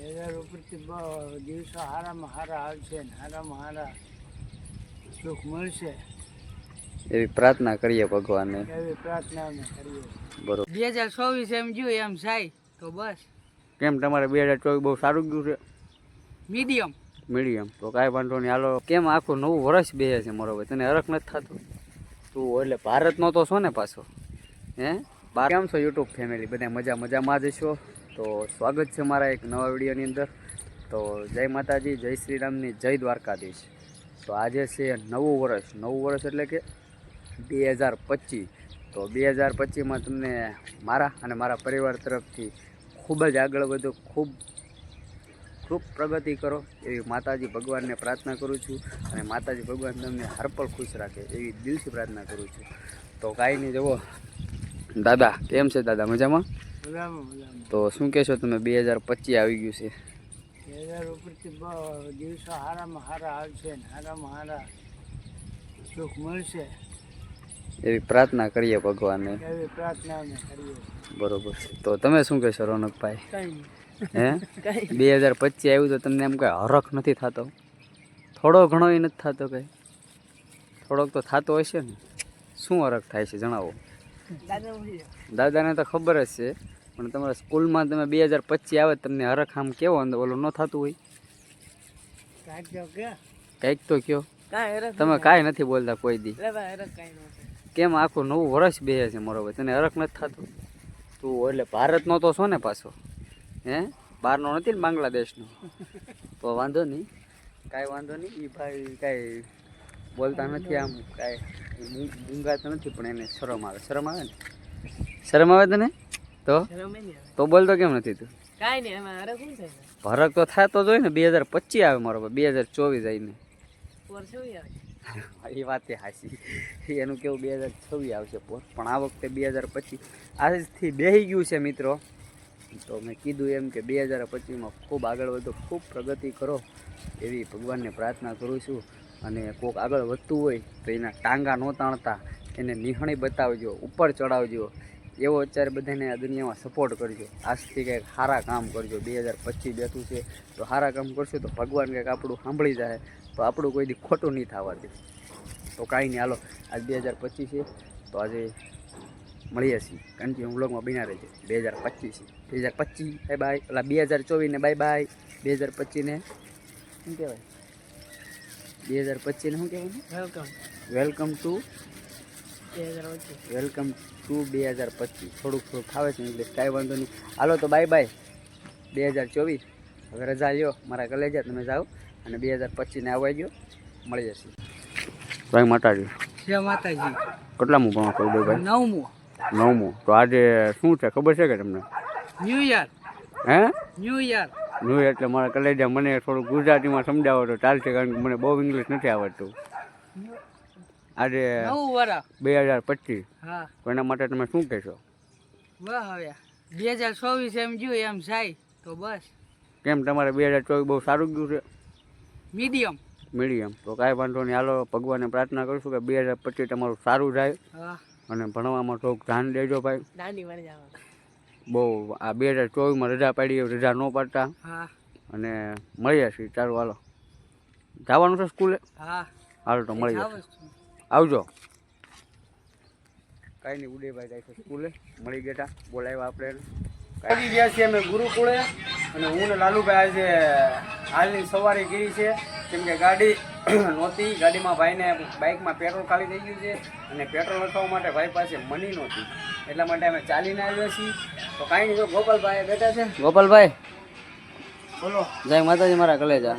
હજાર ઉપરથી દિવસો હારામાં હારા આવશે ને હારામાં હારા સુખ મળશે. એવી પ્રાર્થના કરીએ ભગવાનને. એવી પ્રાર્થના અમે કરીએ. બરોબર. બે હજાર ચોવીસ એમ જોયું એમ જાય તો બસ. કેમ તમારે બે હજાર ચોવીસ બહુ સારું ગયું છે? મીડિયમ. મીડિયમ. તો કાંઈ વાંધો નહીં. હાલો કેમ આખું નવું વર્ષ બે છે મારો ભાઈ? તને હરખ નથી થતું? તું એટલે ભારતનો તો છો ને પાછો? હે? બાર કેમ છો યુટ્યુબ ફેમિલી? બધા મજા મજામાં જ છો? તો સ્વાગત છે મારા એક નવા વિડીયોની અંદર. તો જય માતાજી, જય શ્રી રામની જય દ્વારકાધીશ. તો આજે છે નવું વર્ષ. નવું વર્ષ એટલે કે બે હજાર પચીસ. તો બે હજાર પચીસમાં તમને મારા અને મારા પરિવાર તરફથી ખૂબ જ આગળ વધો, ખૂબ ખૂબ પ્રગતિ કરો એવી માતાજી ભગવાનને પ્રાર્થના કરું છું અને માતાજી ભગવાન તમને હરપળ ખુશ રાખે એવી દિલથી પ્રાર્થના કરું છું. તો કાંઈ નહીં, જુઓ. દાદા, કેમ છે દાદા? મજામાં? તો શું કહેશો તમે? બે હજાર પચીસ આવી ગયું છે. બે હજાર ઉપરથી દિવસો હારામાં હારા આવશે ને હારામાં હારા સુખ મળશે. એવી પ્રાર્થના કરીએ ભગવાનને. એવી પ્રાર્થના કરીએ. બરોબર. તો તમે શું કહેશો રોનકભાઈ? હે? બે હજાર પચીસ આવ્યું તો તમને એમ કંઈ હરખ નથી થતો? થોડો ઘણો એ નથી થતો કંઈ? થોડોક તો થતો હશે ને? શું હરખ થાય છે જણાવો? દાદાને તો ખબર જ છે, પણ તમારા સ્કૂલમાં તમે બે હજાર પચીસ આવે તમને હરખ આમ કેવો અંદર ઓલું ન થતું હોય? કાંઈક તો કયો. તમે કાંઈ નથી બોલતા કોઈ દી. કેમ આખું નવું વર્ષ બે છે મારો ભાઈ? તને હરખ નથી થતું? તું એટલે ભારતનો તો છો ને પાછો. હે? બહારનો નથી ને બાંગ્લાદેશનો? તો વાંધો નહીં. કાંઈ વાંધો નહીં. એ ભાઈ કાંઈ બોલતા નથી આમ કાંઈ. મૂંગાતા નથી પણ એને શરમ આવે. શરમ આવે ને? શરમ આવે તને? તો? તો બોલતો કેમ નથી તું? કાંઈ નહીં એમાં હરખ શું થાય તો થતો જ હોય ને બે હજાર પચીસ આવે મારો બે હજાર ચોવીસ આવીને એ વાત એ હાસી એનું કેવું બે હજાર છવ્વીસ આવશે પોર પણ આ વખતે બે હજાર પચીસ આજથી બેહી ગયું છે મિત્રો. તો મેં કીધું એમ કે બે હજાર પચીસમાં ખૂબ આગળ વધો ખૂબ પ્રગતિ કરો એવી ભગવાનને પ્રાર્થના કરું છું. અને કોક આગળ વધતું હોય તો એના ટાંગા ન તાણતા, એને નિહણી બતાવજો, ઉપર ચડાવજો. એવો અત્યારે બધાને આ દુનિયામાં સપોર્ટ કરજો. આજથી કંઈક સારા કામ કરજો. બે હજાર પચીસ બેઠું છે, તો સારા કામ કરશો તો ભગવાન કંઈક આપણું સાંભળી જાય. તો આપણું કોઈ દી ખોટું નહીં થવા દે. તો કાંઈ નહીં. હાલો, આજ બે હજાર પચીસ છે, તો આજે મળીએ છીએ. કન્ટિન્યુ વ્લોગમાં બિના રહેજો. બે હજાર પચીસ બે હજાર પચીસ બાય બાય ઓલા બે હજાર ચોવીસને બાય બાય બે હજાર પચીસને શું કહેવાય. બે હજાર પચીસ શું કહેવાય welcome. Welcome to welcome to બે હજાર પચીસ. થોડુંક થોડુંક ખાવે છે ઇંગ્લિશ કાંઈ વાંધો નહીં. હાલો તો બાય બાય બે હજાર ચોવીસ. હવે રજા લ્યો મારા કલેજા તમે જાઓ. અને બે હજાર પચીસને આવવા ગયો. મળી જશે. ભાઈ માતાજી. જય માતાજી. કેટલામું ભણો કોઈ ભાઈ? નવમું. નવમું. તો આજે શું છે? ખબર છે કે તમને? ન્યૂ યર હે? ન્યૂ યર નું એટલે મારા કલેજા મને થોડું ગુજરાતીમાં સમજાવો તો ચાલશે કારણ કે મને બહુ ઇંગ્લિશ નથી આવડતું. આજે બે હજાર પચીસ. તો એના માટે તમે શું કહેશો? બે હજાર ચોવીસ એમ જોયું એમ જાય તો બસ. કેમ તમારે બે હજાર ચોવીસ બહુ સારું ગયું છે? મીડિયમ. મીડિયમ. તો કાંઈ વાંધો નહીં. હાલો ભગવાનને પ્રાર્થના કરીશું કે બે હજાર પચીસ તમારું સારું જાય અને ભણવામાં થોડુંક ધ્યાન દેજો ભાઈ. દાંડી મળી જવાનું બહુ આ બે હજાર ચોવીસમાં રજા પાડી રજા ન પાડતા. અને મળીએ છીએ ચાલો હાલો. જવાનું છે સ્કૂલે? હાલો તો મળી જશે. આવજો. કાંઈ નહીં ઉદયભાઈ જાય છે સ્કૂલે. મળી ગયા બોલાવ્યા આપણે. પહોંચી ગયા છીએ અમે ગુરુકુળે. અને હું ને લાલુભાઈ આજે હાલની સવારી કરી છે. કેમ કે ગાડી નહોતી. ગાડીમાં ભાઈને બાઇકમાં પેટ્રોલ ખાલી થઈ ગયું છે અને પેટ્રોલ નખાવવા માટે ભાઈ પાસે મની નહોતી. એટલા માટે અમે ચાલીને આવ્યા છીએ. તો કાંઈ નહીં જો ગોપાલભાઈ બેઠા છે. ગોપાલભાઈ. બોલો. જય માતાજી મારા કલેજા.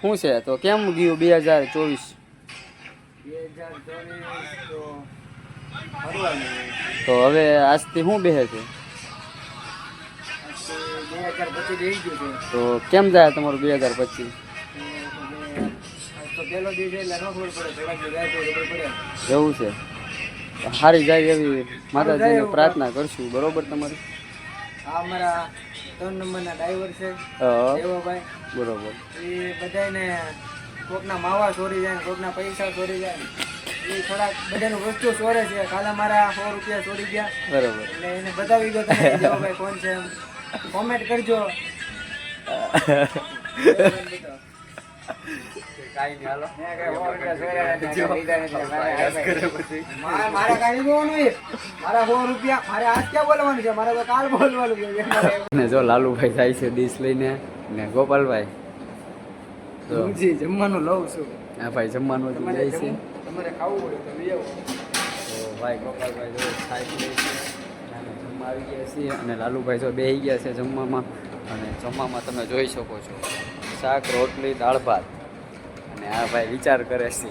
શું છે? તો કેમ ગયું બે હજાર ચોવીસ? બે હજાર તો હવે આજથી શું બેસે છે? બે હજાર પચીસ રહી ગયું છે. તો કેમ જાય તમારું બે હજાર પચીસ? એવું છે. સારી જાય એવી માતાજીને પ્રાર્થના કરશું બરોબર તમારી? આ અમારા ત્રણ નંબરના ડ્રાઈવર છે દેવાભાઈ. બરોબર. એ બધાને કોકના માવા ચોરી જાય કોકના પૈસા ચોરી જાય એ થોડાક બધાનું વસ્તુ ચોરે છે. કાલે મારા સો રૂપિયા ચોરી ગયા. બરોબર. એટલે એને બતાવી ગયો તમે દેવાભાઈ કોણ છે એમ. કોમેન્ટ કરજો. ને જો લાલુભાઈ જાય છે ડીશ લઈને ને ગોપાલભાઈ જમવાનું લઉં છું આ ભાઈ, જમવાનું જાય છે. તમારે ખાવું હોય તો ભાઈ, ગોપાલભાઈ જો છાશ લે જમવા આવી ગયા છીએ. અને લાલુભાઈ જો બેસી ગયા છે જમવામાં. અને જમવામાં તમે જોઈ શકો છો. શાક, રોટલી, દાળ, ભાત. અને આ ભાઈ વિચાર કરે છે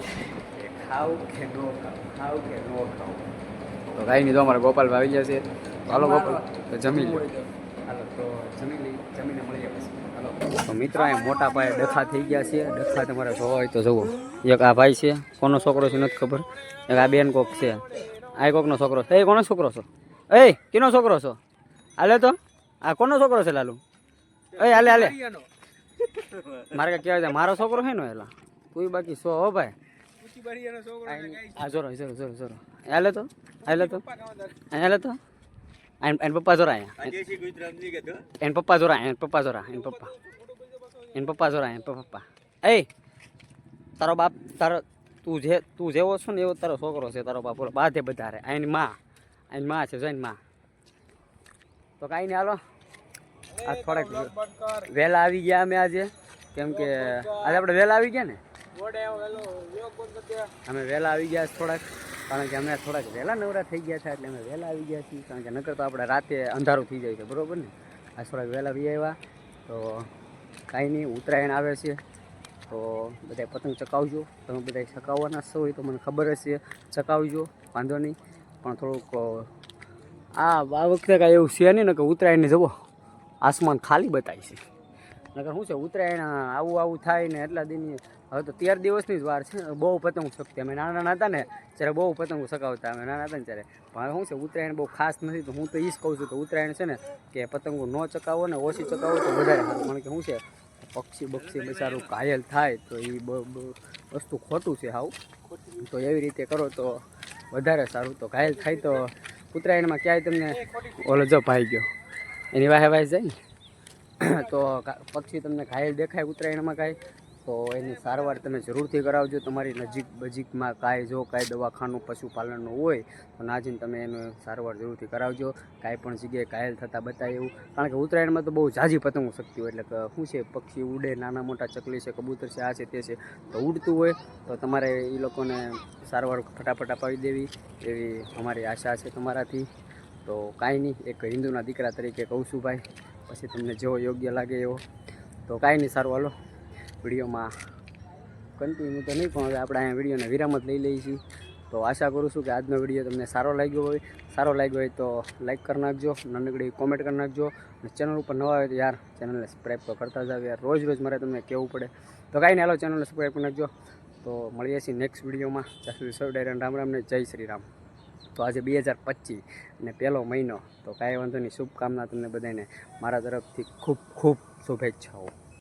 કે ખાવું કે ન ખાવું ખાવું કે ન ખાવું. તો કાંઈ નહીં તો અમારા ગોપાલભાઈ આવી ગયા છે. હાલો ગોપાલ તો જમી લો હાલો તો જમી લઈ જમીને મળીએ પછી. હાલો. તો મિત્રો અહીંયા મોટા પાયે ડખા થઈ ગયા છે. ડખા તમારે જોવા હોય તો જુઓ એક આ ભાઈ છે કોનો છોકરો છે નથી ખબર. એક આ બેન કોક છે. આ કોકનો છોકરો છે. એ કોનો છોકરો છો? એ કેનો છોકરો છો? હાલે તો? આ કોનો છોકરો છે લાલુ? એ હાલે હાલે. મારે કહેવાય મારો છોકરો છે ને એલા? તું બાકી સો હો ભાઈ. આ જોરો જોરો જોરો જોરો. હાલે તો હાલે તો. અહીં હાલે તો. એન પપ્પા જોરા અહીંયા. એન પપ્પા જોરા એન પપ્પા જોરા એન પપ્પા. એન પપ્પા જોરા એન પપ્પા. એ તારો બાપ તારો તું જે તું જેવો છો ને એવો તારો છોકરો છે તારો બાપ. બાધે બધા રે એની માં એની માં છે જોઈને માં. તો કાંઈ નહીં હાલો. આ થોડાક વહેલા આવી ગયા અમે આજે. કેમ કે આજે આપણે વહેલા આવી ગયા ને? અમે વહેલા આવી ગયા થોડાક, કારણ કે અમે થોડાક વહેલા નવરા થઈ ગયા છે, એટલે અમે વહેલા આવી ગયા છીએ, કારણ કે નકર તો આપણે રાતે અંધારું થઈ જાય છે, બરોબર ને? આ થોડાક વહેલા આવી આવ્યા, તો કાંઈ નહીં, ઉત્તરાયણ આવે છે, તો બધા પતંગ ચકાવજો, તમે બધા ચકાવવાના છો હોય તો મને ખબર છે, ચકાવજો, વાંધો નહીં, પણ થોડુંક આ વખતે કાંઈ એવું છે નહીં ને કે ઉત્તરાયણને જવો આસમાન ખાલી બતાય છે. નકર શું છે, ઉત્તરાયણ આવું આવું થાય ને એટલા દિનની હવે તો તેર દિવસની જ વાર છે, બહુ પતંગ શકતી અમે નાના નાના હતા ને, ત્યારે બહુ પતંગો સકાવતા અમે નાના હતા ને ત્યારે. પણ શું છે, ઉત્તરાયણ બહુ ખાસ નથી, તો હું તો એ જ કહું છું કે ઉત્તરાયણ છે ને, કે પતંગો ન ચકાવો ને ઓછી ચકાવો તો વધારે કારણ કે શું છે, પક્ષી બક્ષી બચારું ઘાયલ થાય તો એ વસ્તુ ખોટું છે હાવ. તો એવી રીતે કરો તો વધારે સારું. તો ઘાયલ થાય તો ઉત્તરાયણમાં ક્યાંય તમને ઓલો જો ભાઈ ગયો. એની વાહે વાહે જાય ને? તો પક્ષી તમને ઘાયલ દેખાય ઉત્તરાયણમાં કાંઈ, તો એની સારવાર તમે જરૂરથી કરાવજો. તમારી નજીક બજીકમાં કાંઈ જો કાંઈ દવાખાનું પશુપાલનનું હોય, તો ના જઈને તમે એનું સારવાર જરૂરથી કરાવજો. કાંઈ પણ જગ્યાએ ઘાયલ થતાં બતાવે એવું. કારણ કે ઉત્તરાયણમાં તો બહુ ઝાઝી પતંગો શકતી હોય, એટલે શું છે, પક્ષી ઉડે, નાના મોટા ચકલી છે, કબૂતર છે, આ છે, તે છે, તો ઉડતું હોય, તો તમારે એ લોકોને સારવાર ફટાફટ અપાવી દેવી. એવી અમારી આશા છે તમારાથી. તો કાંઈ નહીં, એક હિન્દુના દીકરા તરીકે કહું છું ભાઈ. પછી તમને જેવો યોગ્ય લાગે એવો. તો કાંઈ નહીં, સારું, હાલો. વિડીયોમાં કન્ટિન્યુ તો નહીં, પણ હવે આપણે અહીંયા વિડીયોને વિરામ જ લઈ લઈએ છીએ તો આશા કરું છું કે આજનો વીડિયો તમને સારો લાગ્યો હોય. સારો લાગ્યો હોય તો લાઈક કરી નાખજો નાનકડી કોમેન્ટ કરી નાખજો. અને ચેનલ ઉપર નવા હોય તો યાર ચેનલને સબસ્ક્રાઈબ તો કરતા જાવ. યાર રોજ રોજ મારે તમને કહેવું પડે. તો કાંઈ નહીં, હાલો ચેનલને સબસ્ક્રાઈબ કરી નાખજો. તો મળીએ છીએ નેક્સ્ટ વિડીયોમાં. ત્યાં સુધી સૌ ડાયરન રામ રામને જય શ્રી રામ. તો આજે બે હજાર પચીસ અને પહેલો મહિનો. તો કાંઈ વાંધો નહીં. શુભકામના તમને બધાને. મારા તરફથી ખૂબ ખૂબ શુભેચ્છાઓ.